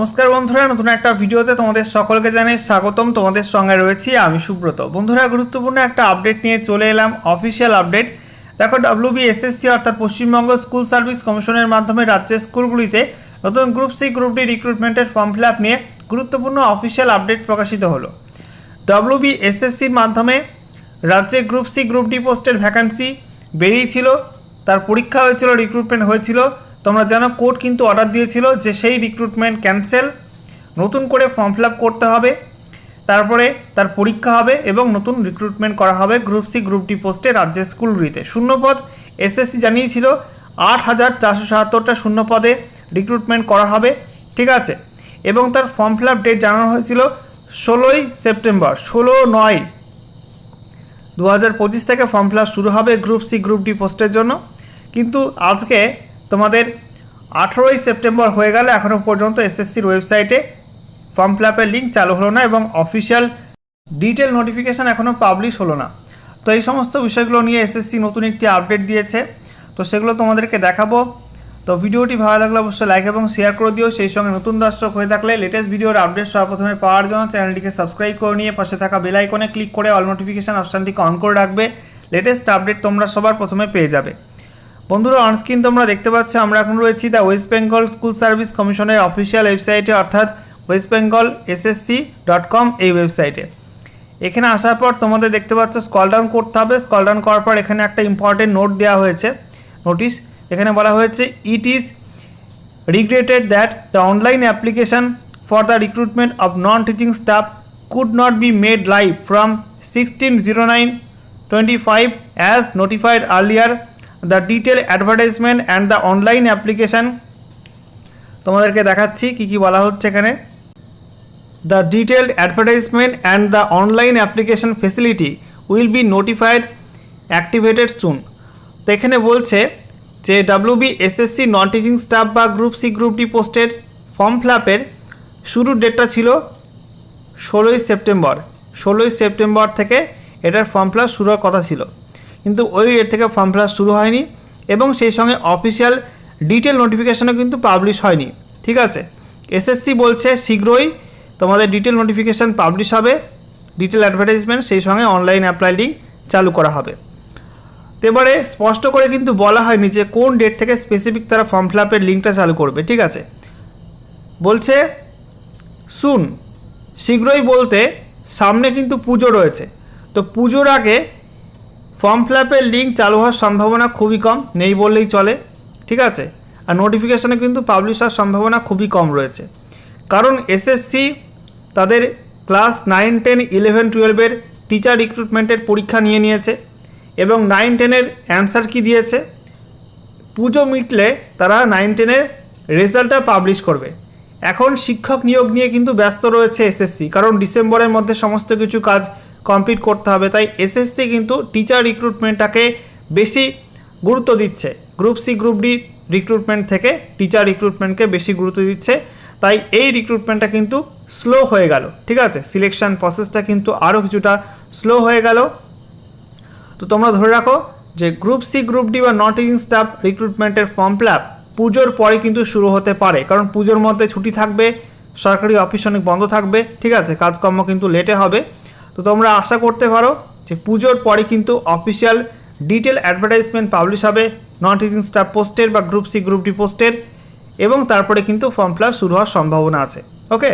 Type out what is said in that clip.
নমস্কার বন্ধুরা, নতুন একটা ভিডিওতে তোমাদের সকলকে জানাই স্বাগতম। তোমাদের সঙ্গে রয়েছি আমি সুব্রত। বন্ধুরা, গুরুত্বপূর্ণ একটা আপডেট নিয়ে চলে এলাম অফিসিয়াল আপডেট দেখো ডাব্লিউবিএসএসসি অর্থাৎ পশ্চিমবঙ্গ স্কুল সার্ভিস কমিশনের মাধ্যমে রাজ্যের স্কুলগুলিতে নতুন গ্রুপ সি গ্রুপ ডি রিক্রুটমেন্টের ফর্ম ফিল নিয়ে গুরুত্বপূর্ণ অফিসিয়াল আপডেট প্রকাশিত হলো। ডাব্লিউবিএসএসসির মাধ্যমে রাজ্যে গ্রুপ সি গ্রুপ ডি পোস্টের ভ্যাকান্সি বেরিয়েছিল, তার পরীক্ষা হয়েছিল রিক্রুটমেন্ট হয়েছিল। তোমরা জানো কোর্ট কিন্তু অর্ডার দিয়েছিল যে সেই রিক্রুটমেন্ট ক্যান্সেল নতুন করে ফর্ম ফিল করতে হবে, তারপরে তার পরীক্ষা হবে এবং নতুন রিক্রুটমেন্ট করা হবে গ্রুপ সি গ্রুপ ডি পোস্টে রাজ্যের স্কুলগুলিতে শূন্যপদ এসএসসি জানিয়েছিল, আট হাজার চারশো সাতাত্তরটা শূন্যপদে রিক্রুটমেন্ট করা হবে, ঠিক আছে? এবং তার ফর্ম ফিল ডেট জানানো হয়েছিল ষোলোই সেপ্টেম্বর, ষোলো নয়। দু হাজার পঁচিশ থেকে ফর্ম ফিল শুরু হবে গ্রুপ সি গ্রুপ ডি পোস্টের জন্য। কিন্তু আজকে তোমাদের আঠেরোই সেপ্টেম্বর হয়ে গেল এখনও পর্যন্ত এসএসসির ওয়েবসাইটে ফর্ম ফিল আপের লিঙ্ক চালু হলো না এবং অফিসিয়াল ডিটেল নোটিফিকেশান এখনও পাবলিশ হলো না। তো এই সমস্ত বিষয়গুলো নিয়ে এসএসসি নতুন একটি আপডেট দিয়েছে। তো সেগুলো তোমাদেরকে দেখাবো। তো ভিডিওটি ভালো লাগলে অবশ্যই লাইক এবং শেয়ার করে দিও। সেই সঙ্গে নতুন দর্শক হয়ে থাকলে লেটেস্ট ভিডিওর আপডেট সর্বপ্রথমে পাওয়ার জন্য চ্যানেলটিকে সাবস্ক্রাইব করে নিয়ে পাশে থাকা বেল আইকনে ক্লিক করে অল নোটিফিকেশান অপশানটিকে অন করে রাখবে। লেটেস্ট আপডেট তোমরা সবার প্রথমে পেয়ে যাবে। বন্ধুরা অনস্ক্রিন তোমরা দেখতে পাচ্ছ, আমরা এখন রয়েছি the West Bengal School Service কমিশনের অফিসিয়াল ওয়েবসাইটে অর্থাৎ West Bengal SSC dot com এই ওয়েবসাইটে এখানে আসার পর তোমাদের দেখতে পাচ্ছ স্কল ডাউন করতে হবে স্কল ডাউন করার পর এখানে একটা ইম্পর্টেন্ট নোট দেওয়া হয়েছে নোটিশ এখানে বলা হয়েছে it is regretted that the online application for the recruitment of non-teaching staff could not be made live from 1609-25 as notified earlier. The detailed advertisement and the online application তোমাদেরকে দেখাচ্ছি কি কি বলা হচ্ছে এখানে The detailed advertisement and the online application facility will be notified activated soon. তো এখানে বলছে যে WB SSC non teaching staff বা গ্রুপ সি গ্রুপ ডি পোস্টের ফর্ম ফিল আপের শুরুর ডেটটা ছিল ষোলোই সেপ্টেম্বর ষোলোই সেপ্টেম্বর থেকে এটার ফর্ম ফিল আপ শুরু হওয়ার কথা ছিল কিন্তু ওই ডেট থেকে ফর্ম ফিল শুরু হয়নি এবং সেই সঙ্গে অফিসিয়াল ডিটেল নোটিফিকেশনও কিন্তু পাবলিশ হয়নি, ঠিক আছে? এসএসসি বলছে শীঘ্রই তোমাদের ডিটেল নোটিফিকেশান পাবলিশ হবে ডিটেল অ্যাডভার্টাইজমেন্ট সেই সঙ্গে অনলাইন অ্যাপ্লাই লিঙ্ক চালু করা হবে। এবারে স্পষ্ট করে কিন্তু বলা হয়নি যে কোন ডেট থেকে স্পেসিফিক তারা ফর্ম ফিল আপের লিঙ্কটা চালু করবে, ঠিক আছে? বলছে শুন শীঘ্রই বলতে সামনে কিন্তু পুজো রয়েছে। তো পুজোর আগে ফর্ম ফিল আপের লিঙ্ক চালু হওয়ার সম্ভাবনা খুবই কম, নেই বললেই চলে, ঠিক আছে? আর নোটিফিকেশানে কিন্তু পাবলিশ হওয়ার সম্ভাবনা খুবই কম রয়েছে। কারণ এসএসসি তাদের ক্লাস নাইন টেন ইলেভেন টুয়েলভের টিচার রিক্রুটমেন্টের পরীক্ষা নিয়ে নিয়েছে এবং নাইন টেনের অ্যান্সার কি দিয়েছে? পুজো মিটলে তারা নাইন টেনের রেজাল্টটা পাবলিশ করবে। এখন শিক্ষক নিয়োগ নিয়ে কিন্তু ব্যস্ত রয়েছে এসএসসি কারণ ডিসেম্বরের মধ্যে সমস্ত কিছু কাজ কমপ্লিট করতে হবে। তাই এসএসসি কিন্তু টিচার রিক্রুটমেন্টটাকে বেশি গুরুত্ব দিচ্ছে। Group C group D recruitment থেকে টিচার রিক্রুটমেন্টকে বেশি গুরুত্ব দিচ্ছে। তাই এই রিক্রুটমেন্টটা কিন্তু স্লো হয়ে গেল। ঠিক আছে? সিলেকশন প্রসেসটা কিন্তু আরও কিছুটা স্লো হয়ে গেল। তো তোমরা ধরে রাখো যে গ্রুপ সি গ্রুপ ডি বা নট টিচিং স্টাফ রিক্রুটমেন্টের ফর্ম ফিল আপ পুজোর পরে কিন্তু শুরু হতে পারে। কারণ পুজোর মধ্যে ছুটি থাকবে, সরকারি অফিস অনেক বন্ধ থাকবে। ঠিক আছে? কাজকর্ম কিন্তু লেটে হবে। তো তোমরা আশা করতে পারো যে পুজোর পরে কিন্তু অফিসিয়াল ডিটেল অ্যাডভার্টাইজমেন্ট পাবলিশ হবে নন টিচিং স্টাফ পোস্টের বা গ্রুপ সি গ্রুপ ডি পোস্টের এবং তারপরে কিন্তু ফর্ম ফিল শুরু হওয়ার সম্ভাবনা আছে ওকে